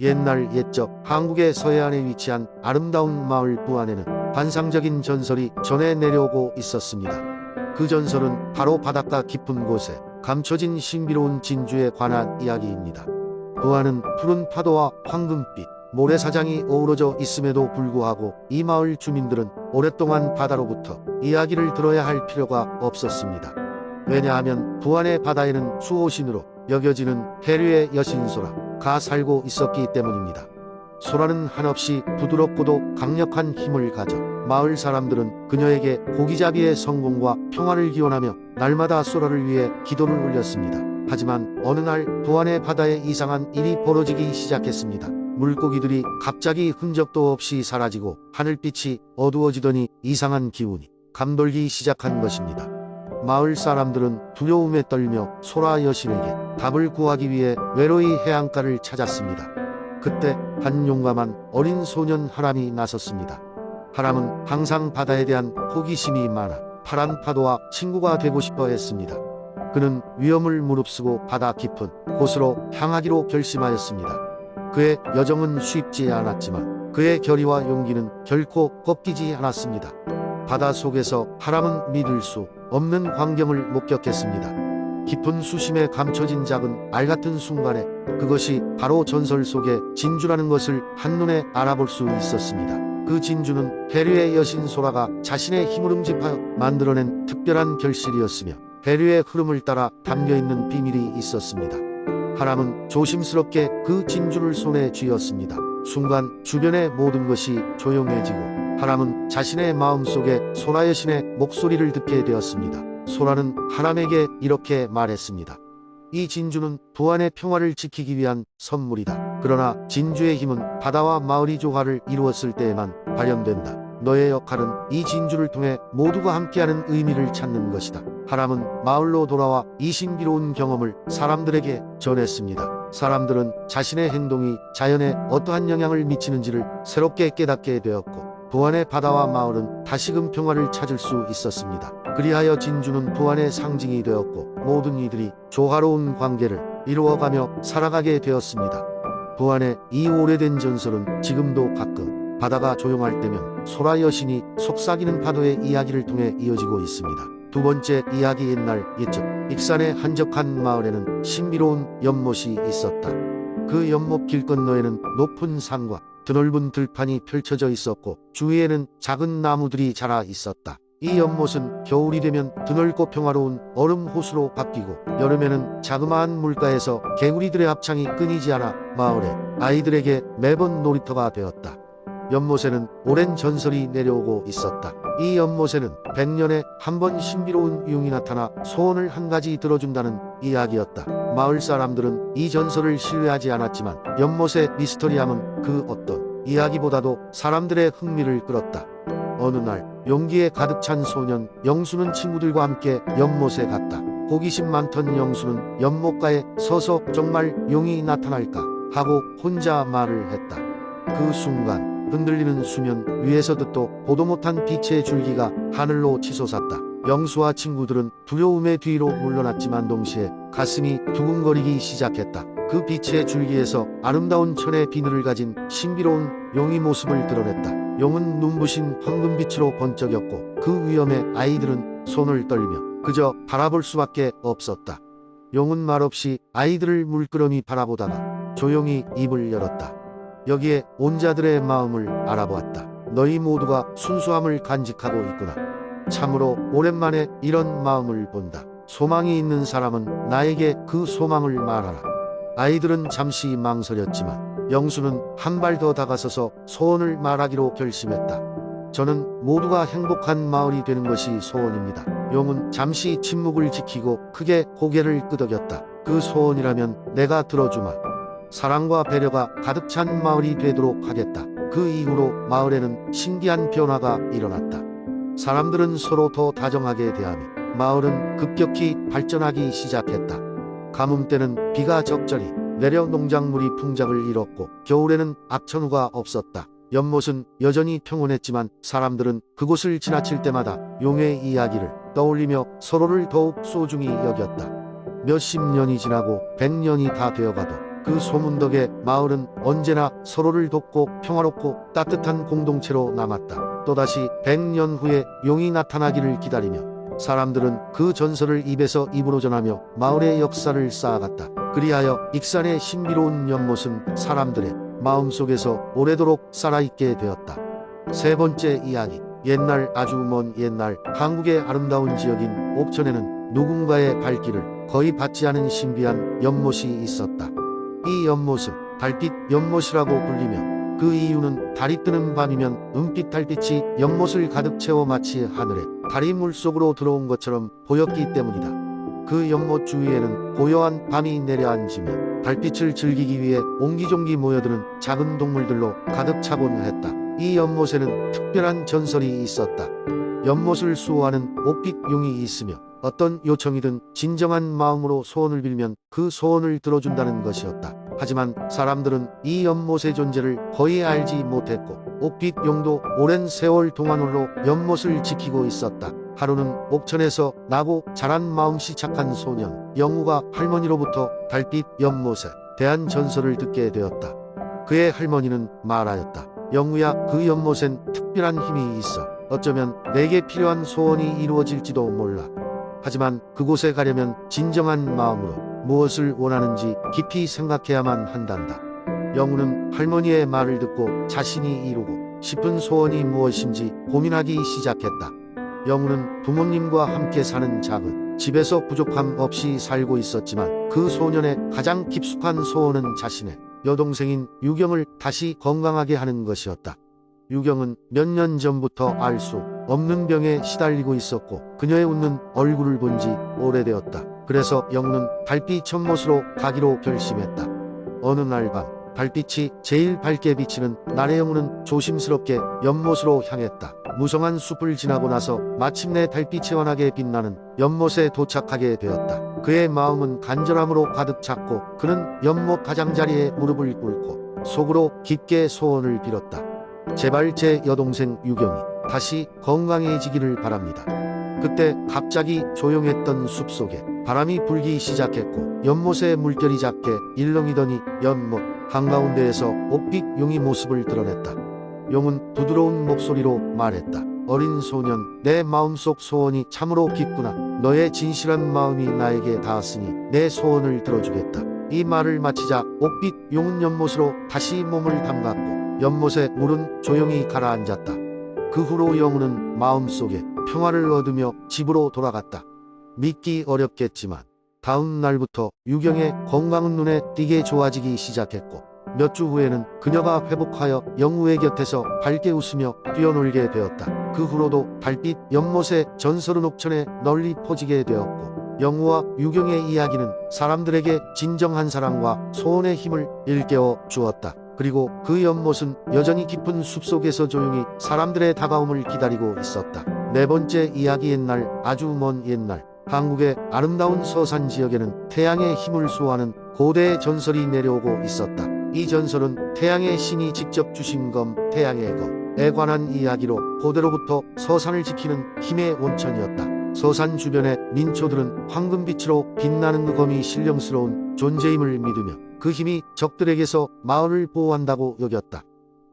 옛날 옛적 한국의 서해안에 위치한 아름다운 마을 부안에는 환상적인 전설이 전해 내려오고 있었습니다. 그 전설은 바로 바닷가 깊은 곳에 감춰진 신비로운 진주에 관한 이야기입니다. 부안은 푸른 파도와 황금빛, 모래사장이 어우러져 있음에도 불구하고 이 마을 주민들은 오랫동안 바다로부터 이야기를 들어야 할 필요가 없었습니다. 왜냐하면 부안의 바다에는 수호신으로 여겨지는 해류의 여신 소라 가 살고 있었기 때문입니다. 소라는 한없이 부드럽고도 강력한 힘을 가져 마을 사람들은 그녀에게 고기잡이의 성공과 평화를 기원하며 날마다 소라를 위해 기도를 올렸습니다. 하지만 어느 날 부안의 바다에 이상한 일이 벌어지기 시작했습니다. 물고기들이 갑자기 흔적도 없이 사라지고 하늘빛이 어두워지더니 이상한 기운이 감돌기 시작한 것입니다. 마을 사람들은 두려움에 떨며 소라 여신에게 답을 구하기 위해 외로이 해안가를 찾았습니다. 그때 한 용감한 어린 소년 하람이 나섰습니다. 하람은 항상 바다에 대한 호기심이 많아 파란 파도와 친구가 되고 싶어 했습니다. 그는 위험을 무릅쓰고 바다 깊은 곳으로 향하기로 결심하였습니다. 그의 여정은 쉽지 않았지만 그의 결의와 용기는 결코 꺾이지 않았습니다. 바다 속에서 하람은 믿을 수 없는 광경을 목격했습니다. 깊은 수심에 감춰진 작은 알 같은 순간에 그것이 바로 전설 속의 진주라는 것을 한눈에 알아볼 수 있었습니다. 그 진주는 해류의 여신 소라가 자신의 힘을 응집하여 만들어낸 특별한 결실이었으며 해류의 흐름을 따라 담겨 있는 비밀이 있었습니다. 하람은 조심스럽게 그 진주를 손에 쥐었습니다. 순간 주변의 모든 것이 조용해지고 하람은 자신의 마음속에 소라 여신의 목소리를 듣게 되었습니다. 소라는 하람에게 이렇게 말했습니다. 이 진주는 부안의 평화를 지키기 위한 선물이다. 그러나 진주의 힘은 바다와 마을이 조화를 이루었을 때에만 발현된다. 너의 역할은 이 진주를 통해 모두가 함께하는 의미를 찾는 것이다. 하람은 마을로 돌아와 이 신비로운 경험을 사람들에게 전했습니다. 사람들은 자신의 행동이 자연에 어떠한 영향을 미치는지를 새롭게 깨닫게 되었고 부안의 바다와 마을은 다시금 평화를 찾을 수 있었습니다. 그리하여 진주는 부안의 상징이 되었고 모든 이들이 조화로운 관계를 이루어가며 살아가게 되었습니다. 부안의 이 오래된 전설은 지금도 가끔 바다가 조용할 때면 소라 여신이 속삭이는 파도의 이야기를 통해 이어지고 있습니다. 두 번째 이야기 옛날 옛적 익산의 한적한 마을에는 신비로운 연못이 있었다. 그 연못 길 건너에는 높은 산과 드넓은 들판이 펼쳐져 있었고 주위에는 작은 나무들이 자라 있었다. 이 연못은 겨울이 되면 드넓고 평화로운 얼음 호수로 바뀌고 여름에는 자그마한 물가에서 개구리들의 합창이 끊이지 않아 마을의 아이들에게 매번 놀이터가 되었다. 연못에는 오랜 전설이 내려오고 있었다. 이 연못에는 백년에 한 번 신비로운 융이 나타나 소원을 한 가지 들어준다는 이야기였다. 마을 사람들은 이 전설을 신뢰하지 않았지만 연못의 미스터리함은 그 어떤 이야기보다도 사람들의 흥미를 끌었다. 어느 날 용기에 가득 찬 소년 영수는 친구들과 함께 연못에 갔다. 호기심 많던 영수는 연못가에 서서 정말 용이 나타날까 하고 혼자 말을 했다. 그 순간 흔들리는 수면 위에서도 또 보도 못한 빛의 줄기가 하늘로 치솟았다. 영수와 친구들은 두려움에 뒤로 물러났지만 동시에 가슴이 두근거리기 시작했다. 그 빛의 줄기에서 아름다운 천의 비늘을 가진 신비로운 용의 모습을 드러냈다. 용은 눈부신 황금빛으로 번쩍였고 그 위험에 아이들은 손을 떨며 그저 바라볼 수밖에 없었다. 용은 말없이 아이들을 물끄러미 바라보다가 조용히 입을 열었다. 여기에 온 자들의 마음을 알아보았다. 너희 모두가 순수함을 간직하고 있구나. 참으로 오랜만에 이런 마음을 본다. 소망이 있는 사람은 나에게 그 소망을 말하라. 아이들은 잠시 망설였지만 영수는 한 발 더 다가서서 소원을 말하기로 결심했다. 저는 모두가 행복한 마을이 되는 것이 소원입니다. 용은 잠시 침묵을 지키고 크게 고개를 끄덕였다. 그 소원이라면 내가 들어주마. 사랑과 배려가 가득 찬 마을이 되도록 하겠다. 그 이후로 마을에는 신기한 변화가 일어났다. 사람들은 서로 더 다정하게 대하며 마을은 급격히 발전하기 시작했다. 가뭄 때는 비가 적절히 내려 농작물이 풍작을 잃었고 겨울에는 악천후가 없었다. 연못은 여전히 평온했지만 사람들은 그곳을 지나칠 때마다 용의 이야기를 떠올리며 서로를 더욱 소중히 여겼다. 몇십 년이 지나고 백 년이 다 되어가도 그 소문 덕에 마을은 언제나 서로를 돕고 평화롭고 따뜻한 공동체로 남았다. 또다시 100년 후에 용이 나타나기를 기다리며 사람들은 그 전설을 입에서 입으로 전하며 마을의 역사를 쌓아갔다. 그리하여 익산의 신비로운 연못은 사람들의 마음속에서 오래도록 살아있게 되었다. 세 번째 이야기. 옛날 아주 먼 옛날 한국의 아름다운 지역인 옥천에는 누군가의 발길을 거의 받지 않은 신비한 연못이 있었다. 이 연못은 달빛 연못이라고 불리며 그 이유는 달이 뜨는 밤이면 은빛 달빛이 연못을 가득 채워 마치 하늘에 달이 물속으로 들어온 것처럼 보였기 때문이다. 그 연못 주위에는 고요한 밤이 내려앉으며 달빛을 즐기기 위해 옹기종기 모여드는 작은 동물들로 가득 차곤 했다. 이 연못에는 특별한 전설이 있었다. 연못을 수호하는 옥빛 용이 있으며 어떤 요청이든 진정한 마음으로 소원을 빌면 그 소원을 들어준다는 것이었다. 하지만 사람들은 이 연못의 존재를 거의 알지 못했고 옥빛 용도 오랜 세월 동안 홀로 연못을 지키고 있었다. 하루는 옥천에서 나고 자란 마음씨 착한 소년 영우가 할머니로부터 달빛 연못에 대한 전설을 듣게 되었다. 그의 할머니는 말하였다. 영우야 그 연못엔 특별한 힘이 있어. 어쩌면 내게 필요한 소원이 이루어질지도 몰라. 하지만 그곳에 가려면 진정한 마음으로 무엇을 원하는지 깊이 생각해야만 한단다. 영우는 할머니의 말을 듣고 자신이 이루고 싶은 소원이 무엇인지 고민하기 시작했다. 영우는 부모님과 함께 사는 작은 집에서 부족함 없이 살고 있었지만 그 소년의 가장 깊숙한 소원은 자신의 여동생인 유경을 다시 건강하게 하는 것이었다. 유경은 몇 년 전부터 알 수 없는 병에 시달리고 있었고 그녀의 웃는 얼굴을 본 지 오래되었다. 그래서 영우는 달빛 천못으로 가기로 결심했다. 어느 날 밤 달빛이 제일 밝게 비치는 날의 영우는 조심스럽게 연못으로 향했다. 무성한 숲을 지나고 나서 마침내 달빛이 환하게 빛나는 연못에 도착하게 되었다. 그의 마음은 간절함으로 가득 찼고 그는 연못 가장자리에 무릎을 꿇고 속으로 깊게 소원을 빌었다. 제발 제 여동생 유경이 다시 건강해지기를 바랍니다. 그때 갑자기 조용했던 숲속에 바람이 불기 시작했고 연못에 물결이 작게 일렁이더니 연못 한가운데에서 옥빛 용이 모습을 드러냈다. 용은 부드러운 목소리로 말했다. 어린 소년, 내 마음속 소원이 참으로 깊구나. 너의 진실한 마음이 나에게 닿았으니 내 소원을 들어주겠다. 이 말을 마치자 옥빛 용은 연못으로 다시 몸을 담갔고 연못의 물은 조용히 가라앉았다. 그 후로 영우는 마음속에 평화를 얻으며 집으로 돌아갔다. 믿기 어렵겠지만 다음 날부터 유경의 건강은 눈에 띄게 좋아지기 시작했고 몇 주 후에는 그녀가 회복하여 영우의 곁에서 밝게 웃으며 뛰어놀게 되었다. 그 후로도 달빛 연못의 전설은 옥천에 널리 퍼지게 되었고 영우와 유경의 이야기는 사람들에게 진정한 사랑과 소원의 힘을 일깨워 주었다. 그리고 그 연못은 여전히 깊은 숲속에서 조용히 사람들의 다가옴을 기다리고 있었다. 네 번째 이야기 옛날 아주 먼 옛날 한국의 아름다운 서산 지역에는 태양의 힘을 수호하는 고대의 전설이 내려오고 있었다. 이 전설은 태양의 신이 직접 주신 검, 태양의 검에 관한 이야기로 고대로부터 서산을 지키는 힘의 원천이었다. 서산 주변의 민초들은 황금빛으로 빛나는 그 검이 신령스러운 존재임을 믿으며 그 힘이 적들에게서 마을을 보호한다고 여겼다.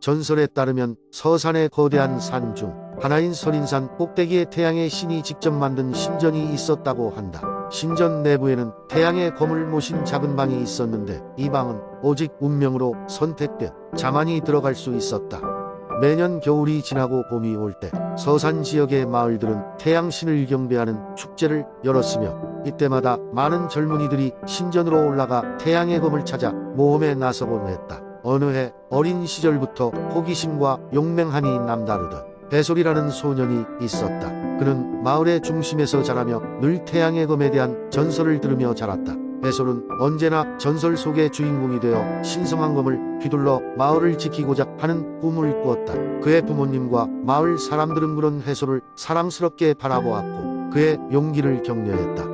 전설에 따르면 서산의 거대한 산중 하나인 설인산 꼭대기에 태양의 신이 직접 만든 신전이 있었다고 한다. 신전 내부에는 태양의 검을 모신 작은 방이 있었는데 이 방은 오직 운명으로 선택된 자만이 들어갈 수 있었다. 매년 겨울이 지나고 봄이 올 때 서산 지역의 마을들은 태양신을 경배하는 축제를 열었으며 이때마다 많은 젊은이들이 신전으로 올라가 태양의 검을 찾아 모험에 나서곤 했다. 어느 해 어린 시절부터 호기심과 용맹함이 남다르던 배솔이라는 소년이 있었다. 그는 마을의 중심에서 자라며 늘 태양의 검에 대한 전설을 들으며 자랐다. 배솔은 언제나 전설 속의 주인공이 되어 신성한 검을 휘둘러 마을을 지키고자 하는 꿈을 꾸었다. 그의 부모님과 마을 사람들은 그런 해솔을 사랑스럽게 바라보았고 그의 용기를 격려했다.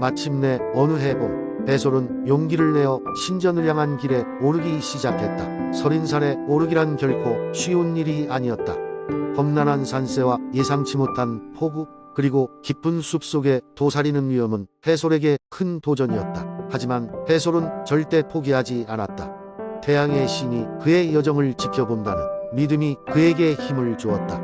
마침내 어느 해봄 배솔은 용기를 내어 신전을 향한 길에 오르기 시작했다. 설인산에 오르기란 결코 쉬운 일이 아니었다. 험난한 산세와 예상치 못한 폭우 그리고 깊은 숲속에 도사리는 위험은 해솔에게 큰 도전이었다. 하지만 배솔은 절대 포기하지 않았다. 태양의 신이 그의 여정을 지켜본다는 믿음이 그에게 힘을 주었다.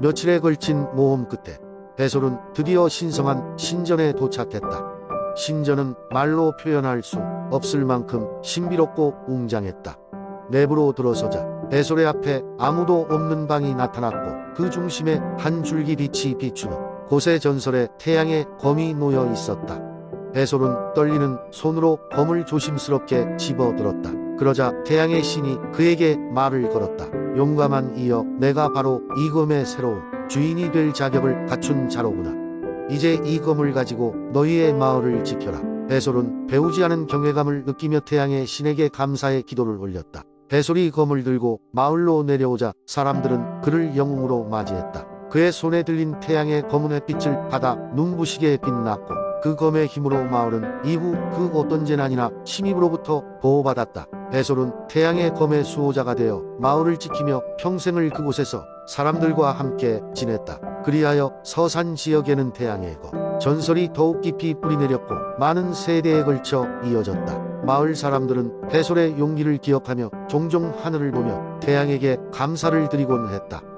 며칠에 걸친 모험 끝에 배솔은 드디어 신성한 신전에 도착했다. 신전은 말로 표현할 수 없을 만큼 신비롭고 웅장했다. 내부로 들어서자 배솔의 앞에 아무도 없는 방이 나타났고 그 중심에 한 줄기 빛이 비추는 고세 전설의 태양의 검이 놓여 있었다. 배솔은 떨리는 손으로 검을 조심스럽게 집어들었다. 그러자 태양의 신이 그에게 말을 걸었다. 용감한 이여, 내가 바로 이 검의 새로운 주인이 될 자격을 갖춘 자로구나. 이제 이 검을 가지고 너희의 마을을 지켜라. 배솔은 배우지 않은 경외감을 느끼며 태양의 신에게 감사의 기도를 올렸다. 배솔이 검을 들고 마을로 내려오자 사람들은 그를 영웅으로 맞이했다. 그의 손에 들린 태양의 검은 햇빛을 받아 눈부시게 빛났고 그 검의 힘으로 마을은 이후 그 어떤 재난이나 침입으로부터 보호받았다. 배솔은 태양의 검의 수호자가 되어 마을을 지키며 평생을 그곳에서 사람들과 함께 지냈다. 그리하여 서산 지역에는 태양의 검 전설이 더욱 깊이 뿌리내렸고 많은 세대에 걸쳐 이어졌다. 마을 사람들은 배솔의 용기를 기억하며 종종 하늘을 보며 태양에게 감사를 드리곤 했다.